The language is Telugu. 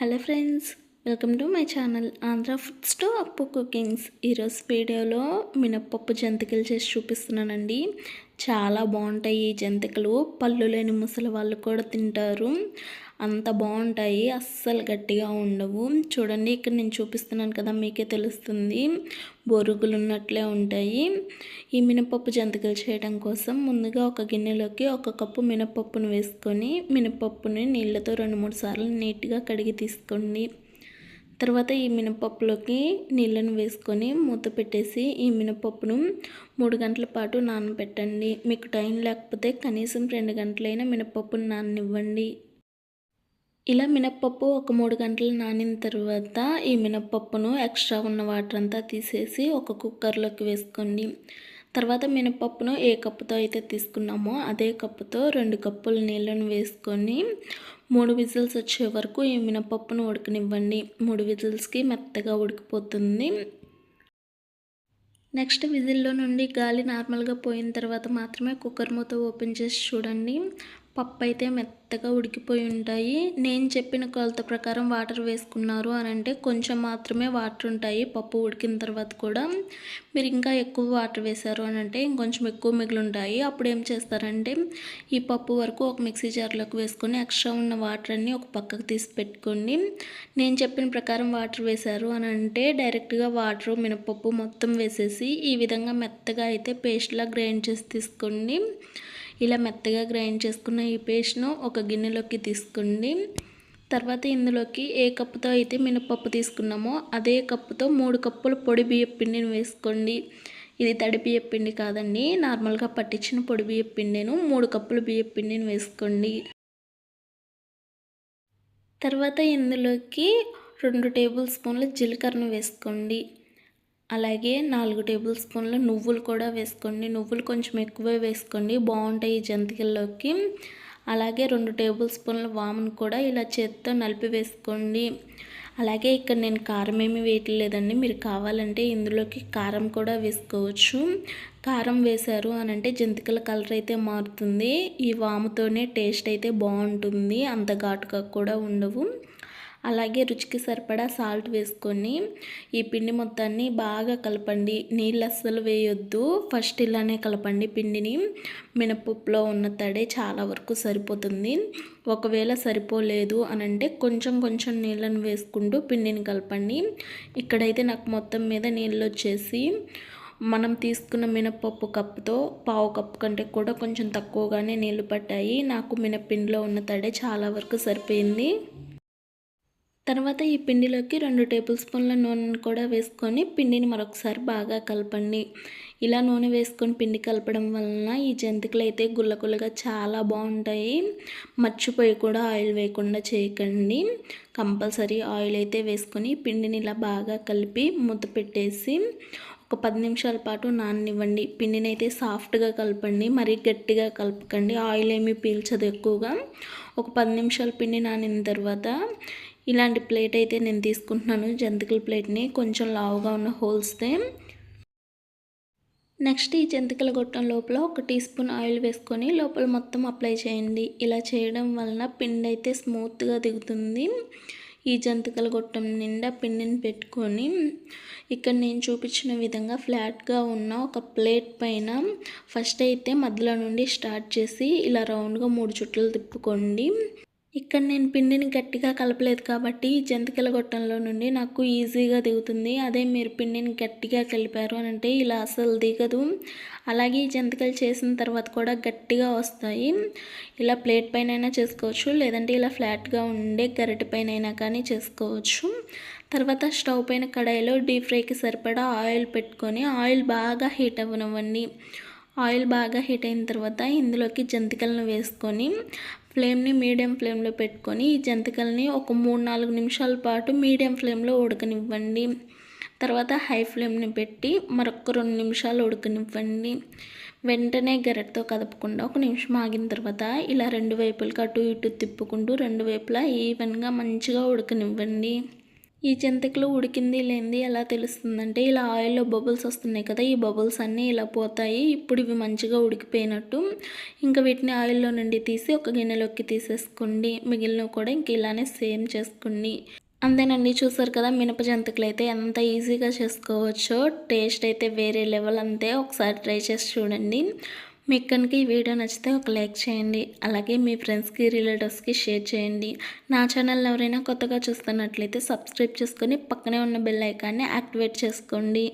Hello friends welcome to my channel Andhra foods to Appu cookings. ఈరోజు వీడియోలో మినప్పప్పు జంతికలు చేసి చూపిస్తున్నానండి. చాలా బాగుంటాయి ఈ జంతికలు. పళ్ళు లేని ముసలి వాళ్ళు కూడా తింటారు. అంత బాగుంటాయి అస్సలు గట్టిగా ఉండవు. చూడండి ఇక్కడ నేను చూపిస్తున్నాను కదా మీకే తెలుస్తుంది. బొరుగులు ఉన్నట్లే ఉంటాయి. ఈ మినపప్పు జంతికలు చేయడం కోసం ముందుగా ఒక గిన్నెలోకి ఒక కప్పు మినపప్పును వేసుకొని మినపప్పుని నీళ్ళతో రెండు మూడు సార్లు నీట్గా కడిగి తీసుకోండి. తర్వాత ఈ మినపప్పులోకి నీళ్ళను వేసుకొని మూత పెట్టేసి ఈ మినపప్పును మూడు గంటల పాటు నానబెట్టండి. మీకు టైం లేకపోతే కనీసం రెండు గంటలైనా మినపప్పును నాననివ్వండి. ఇలా మినప్పప్పు ఒక మూడు గంటలు నానిన తర్వాత ఈ మినప్పప్పును ఎక్స్ట్రా ఉన్న వాటర్ అంతా తీసేసి ఒక కుక్కర్లోకి వేసుకోండి. తర్వాత మినపప్పును ఏ కప్పుతో అయితే తీసుకున్నామో అదే కప్పుతో రెండు కప్పుల నీళ్ళను వేసుకొని మూడు విజిల్స్ వచ్చే వరకు ఈ మినపప్పును ఉడకనివ్వండి. మూడు విజిల్స్కి మెత్తగా ఉడికిపోతుంది. నెక్స్ట్ విజిల్లో నుండి గాలి నార్మల్గా పోయిన తర్వాత మాత్రమే కుక్కర్ మూత ఓపెన్ చేసి చూడండి. పప్పు అయితే మెత్తగా ఉడికిపోయి ఉంటాయి. నేను చెప్పిన కొలత ప్రకారం వాటర్ వేసుకున్నారు అని అంటే కొంచెం మాత్రమే వాటర్ ఉంటాయి. పప్పు ఉడికిన తర్వాత కూడా మీరు ఇంకా ఎక్కువ వాటర్ వేశారు అని అంటే ఇంకొంచెం ఎక్కువ మిగిలి ఉంటాయి. అప్పుడు ఏం చేస్తారంటే ఈ పప్పు వరకు ఒక మిక్సీ జార్లోకి వేసుకొని ఎక్స్ట్రా ఉన్న వాటర్ అన్నీ ఒక పక్కకు తీసి పెట్టుకోండి నేను చెప్పిన ప్రకారం వాటర్ వేశారు అని అంటే డైరెక్ట్గా వాటర్ మినపప్పు మొత్తం వేసేసి ఈ విధంగా మెత్తగా అయితే పేస్ట్లా గ్రైండ్ చేసి తీసుకోండి ఇలా మెత్తగా గ్రైండ్ చేసుకున్న ఈ పేస్ట్ను ఒక గిన్నెలోకి తీసుకోండి. తర్వాత ఇందులోకి ఏ కప్పుతో అయితే మినపప్పు తీసుకున్నామో అదే కప్పుతో మూడు కప్పులు పొడి బియ్యం పిండిని వేసుకోండి. ఇది తడి బియ్యం పిండి కాదండి నార్మల్గా పట్టించిన పొడి బియ్యం పిండిను మూడు కప్పులు బియ్యం పిండిని వేసుకోండి. తర్వాత ఇందులోకి రెండు టేబుల్ స్పూన్ల జీలకర్రను వేసుకోండి. అలాగే నాలుగు టేబుల్ స్పూన్ల నువ్వులు కూడా వేసుకోండి. నువ్వులు కొంచెం ఎక్కువే వేసుకోండి. బాగుంటాయి ఈ జంతికల్లోకి. అలాగే రెండు టేబుల్ స్పూన్ల వామును కూడా ఇలా చేత్తో నలిపి వేసుకోండి. అలాగే ఇక్కడ నేను కారం ఏమి వేయట్లేదండి. మీరు కావాలంటే ఇందులోకి కారం కూడా వేసుకోవచ్చు. కారం వేశారు అని అంటే జంతికల కలర్ అయితే మారుతుంది. ఈ వాముతోనే టేస్ట్ అయితే బాగుంటుంది. అంత ఘాటుగా కూడా ఉండవు. అలాగే రుచికి సరిపడా సాల్ట్ వేసుకొని ఈ పిండి మొత్తాన్ని బాగా కలపండి. నీళ్ళు అస్సలు వేయొద్దు. ఫస్ట్ ఇలానే కలపండి పిండిని. మినపప్పులో ఉన్న తడే చాలా వరకు సరిపోతుంది. ఒకవేళ సరిపోలేదు అని అంటే కొంచెం కొంచెం నీళ్ళను వేసుకుంటూ పిండిని కలపండి. ఇక్కడైతే నాకు మొత్తం మీద నీళ్ళు వచ్చేసి మనం తీసుకున్న మినపప్పు కప్పుతో పావు కప్పు కంటే కూడా కొంచెం తక్కువగానే నీళ్ళు పట్టాయి. నాకు మినపిండిలో ఉన్న తడే చాలా వరకు సరిపోయింది. తర్వాత ఈ పిండిలోకి రెండు టేబుల్ స్పూన్ల నూనెను కూడా వేసుకొని పిండిని మరొకసారి బాగా కలపండి. ఇలా నూనె వేసుకొని పిండి కలపడం వలన ఈ జంతికలు అయితే గుల్లగుల్లగా చాలా బాగుంటాయి. మర్చిపోయి కూడా ఆయిల్ వేయకుండా చేయకండి. కంపల్సరీ ఆయిల్ అయితే వేసుకొని పిండిని ఇలా బాగా కలిపి మూత పెట్టేసి ఒక పది నిమిషాల పాటు నాననివ్వండి. పిండిని అయితే సాఫ్ట్గా కలపండి. మరీ గట్టిగా కలపకండి. ఆయిల్ ఏమీ పీల్చదు ఎక్కువగా. ఒక పది నిమిషాలు పిండి నానిన తర్వాత ఇలాంటి ప్లేట్ అయితే నేను తీసుకుంటున్నాను. జంతికల ప్లేట్ని కొంచెం లావుగా ఉన్న హోల్స్తే. నెక్స్ట్ ఈ జంతికల గొట్టం లోపల ఒక టీ స్పూన్ ఆయిల్ వేసుకొని లోపల మొత్తం అప్లై చేయండి. ఇలా చేయడం వలన పిండి అయితే స్మూత్గా దిగుతుంది. ఈ జంతికల గొట్టం నిండా పిండిని పెట్టుకొని ఇక్కడ నేను చూపించిన విధంగా ఫ్లాట్గా ఉన్న ఒక ప్లేట్ పైన ఫస్ట్ అయితే మధ్యలో నుండి స్టార్ట్ చేసి ఇలా రౌండ్గా మూడు చుట్లు తిప్పుకోండి. ఇక్కడ నేను పిండిని గట్టిగా కలపలేదు కాబట్టి జంతికల గొట్టంలో నుండి నాకు ఈజీగా దిగుతుంది. అదే మీరు పిండిని గట్టిగా కలిపారు అని అంటే ఇలా అసలు దిగదు. అలాగే జంతికలు చేసిన తర్వాత కూడా గట్టిగా వస్తాయి. ఇలా ప్లేట్ పైన అయినా చేసుకోవచ్చు లేదంటే ఇలా ఫ్లాట్గా ఉండే గరిటె పైన అయినా కానీ చేసుకోవచ్చు. తర్వాత స్టవ్ పైన కడాయిలో డీప్ ఫ్రైకి సరిపడా ఆయిల్ పెట్టుకొని ఆయిల్ బాగా హీట్ అవ్వనివ్వండి. ఆయిల్ బాగా హీట్ అయిన తర్వాత ఇందులోకి జంతికలను వేసుకొని ఫ్లేమ్ని మీడియం ఫ్లేమ్లో పెట్టుకొని ఈ జంతికల్ని ఒక మూడు నాలుగు నిమిషాల పాటు మీడియం ఫ్లేమ్లో ఉడకనివ్వండి. తర్వాత హై ఫ్లేమ్ని పెట్టి మరొక రెండు నిమిషాలు ఉడకనివ్వండి. వెంటనే గరెటతో కదపకుండా ఒక నిమిషం ఆగిన తర్వాత ఇలా రెండు వైపులకి అటు ఇటు తిప్పుకుంటూ రెండు వైపులా ఈవెన్గా మంచిగా ఉడకనివ్వండి. ఈ జంతికలు ఉడికింది లేనిది ఎలా తెలుస్తుందంటే ఇలా ఆయిల్లో బబుల్స్ వస్తున్నాయి కదా ఈ బబుల్స్ అన్నీ ఇలా పోతాయి. ఇప్పుడు ఇవి మంచిగా ఉడికిపోయినట్టు. ఇంకా వీటిని ఆయిల్లో నుండి తీసి ఒక గిన్నెలోకి తీసేసుకోండి. మిగిలినవి కూడా ఇంక ఇలానే సేమ్ చేసుకోండి. అంతేనండి చూసారు కదా మినప జంతికలు అయితే ఎంత ఈజీగా చేసుకోవచ్చో. టేస్ట్ అయితే వేరే లెవెల్ అంతే. ఒకసారి ట్రై చేసి చూడండి. మీకు కనుక ఈ వీడియో నచ్చితే ఒక లైక్ చేయండి. అలాగే మీ ఫ్రెండ్స్కి రిలేటివ్స్కి షేర్ చేయండి. నా ఛానల్ ఎవరైనా కొత్తగా చూస్తున్నట్లయితే సబ్స్క్రైబ్ చేసుకొని పక్కనే ఉన్న బెల్ ఐకాన్ని యాక్టివేట్ చేసుకోండి.